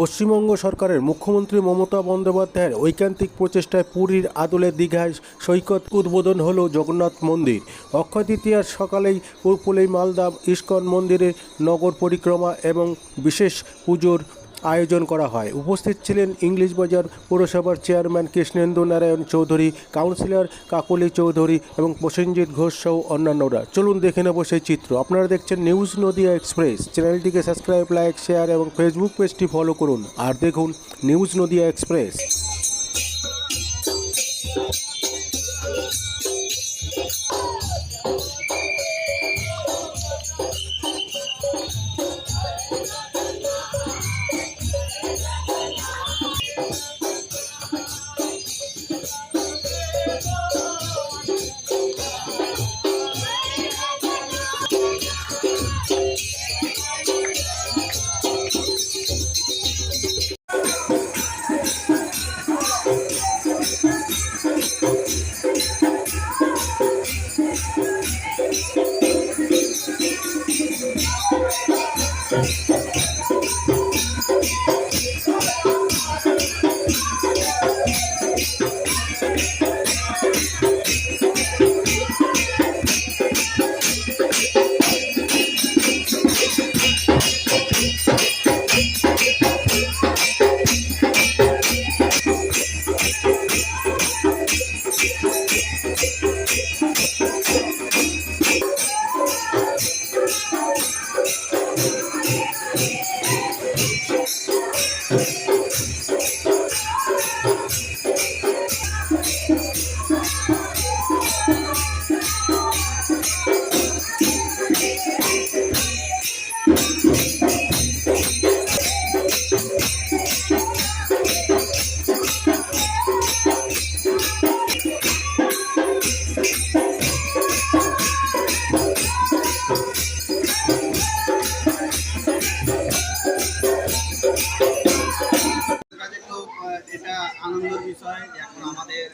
পশ্চিমবঙ্গ সরকারের মুখ্যমন্ত্রী মমতা বন্দ্যোপাধ্যায়ের ঐকান্তিক প্রচেষ্টায় পুরীর আদলে দীঘায় সৈকত উদ্বোধন হল জগন্নাথ মন্দির। অক্ষয় তৃতীয়ার সকালেই উপলেই মালদা ইস্কন মন্দিরে নগর পরিক্রমা এবং বিশেষ পুজোর আয়োজন করা হয়। উপস্থিত ছিলেন ইংলিশ বাজার পৌরসভার চেয়ারম্যান কৃষ্ণেন্দু নারায়ণ চৌধুরী, কাউন্সিলর কাকলি চৌধুরী এবং প্রসেনজিৎ ঘোষ সহ অন্যান্যরা। চলুন দেখে নেব সেই চিত্র। আপনারা দেখছেন নিউজ নদিয়া এক্সপ্রেস। চ্যানেলটিকে সাবস্ক্রাইব, লাইক, শেয়ার এবং ফেসবুক পেজটি ফলো করুন। আর দেখুন news Nadia express. আনন্দের বিষয়। এখন আমাদের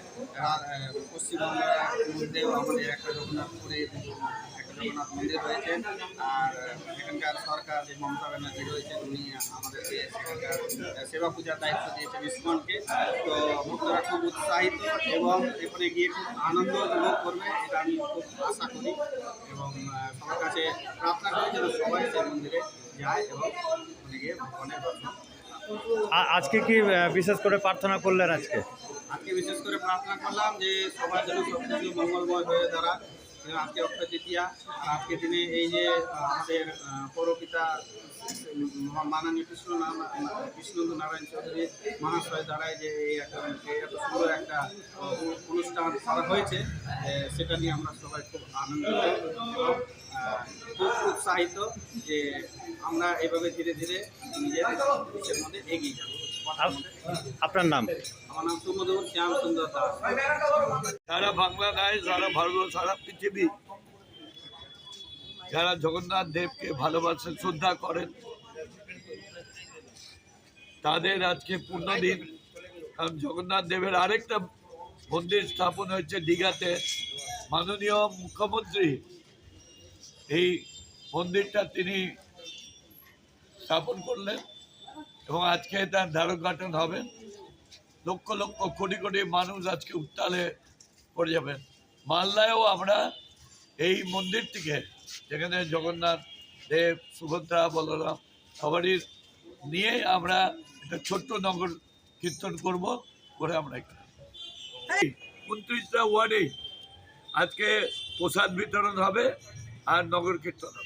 পশ্চিমবঙ্গের মধ্যেও আমাদের একটা জগন্নাথপুরে, একটা জগন্নাথ মন্দির রয়েছে। আর, এখানকার সরকার যে মমতা ব্যানার্জি রয়েছে উনি আমাদেরকে সেখানকার সেবা পূজার দায়িত্ব দিয়েছেন ইস্কনকে। তো ভক্তরা খুব উৎসাহিত এবং এখানে গিয়ে খুব আনন্দ উপভোগ করবে, এটা আমি খুব আশা করি। এবং সবার কাছে প্রার্থনা করি যেন সবাই সেই মন্দিরে যায় এবং ওখানে গিয়ে ভগবানের আজকে কি বিশেষ করে প্রার্থনা করলেন আজকে? আজকে বিশেষ করে প্রার্থনা করলাম যে সবার জন্য সব কিছু মঙ্গলময় হয়ে যেন আজকে অক্ষয় তৃতীয়া আর আজকের দিনে এই যে আমাদের পৌরপিতা মাননীয় কৃষ্ণ কৃষ্ণেন্দু নারায়ণ চৌধুরী মহাশয় দ্বারাই যে এই একটা এত সুন্দর একটা অনুষ্ঠান করা হয়েছে সেটা নিয়ে আমরা সবাই খুব আনন্দিত এবং খুব উৎসাহিত যে আমরা এভাবে ধীরে ধীরে নিজের এগিয়ে যাব। আপনার নাম? আমার নাম সুমধুর শ্যাম সুন্দর দাস। সারা বাংলাদেশ সারা ভারত সারা পৃথিবী যারা জগন্নাথ দেবকে ভালোবাসেন শ্রদ্ধা করেন তাদের আজকে পূর্ণ দিন কারণ জগন্নাথ দেবের আরেকটা মন্দির স্থাপন হয়েছে দীঘাতে। মাননীয় মুখ্যমন্ত্রী এই মন্দিরটা তিনি স্থাপন করলেন। এবং আজকে তার দ্বারোদ্ঘাটন হবে। লক্ষ লক্ষ, কোটি কোটি মানুষ আজকে উত্তালে পড়ে যাবেন মালদায়ও আমরা এই মন্দিরটিকে, যেখানে জগন্নাথ, দেব, সুভদ্রা, বলরাম সবারই নিয়ে আমরা একটা ছোট্ট নগর কীর্তন করব করে আমরা উনত্রিশটা ওয়ার্ডে আজকে প্রসাদ বিতরণ হবে আর নগর কীর্তন হবে।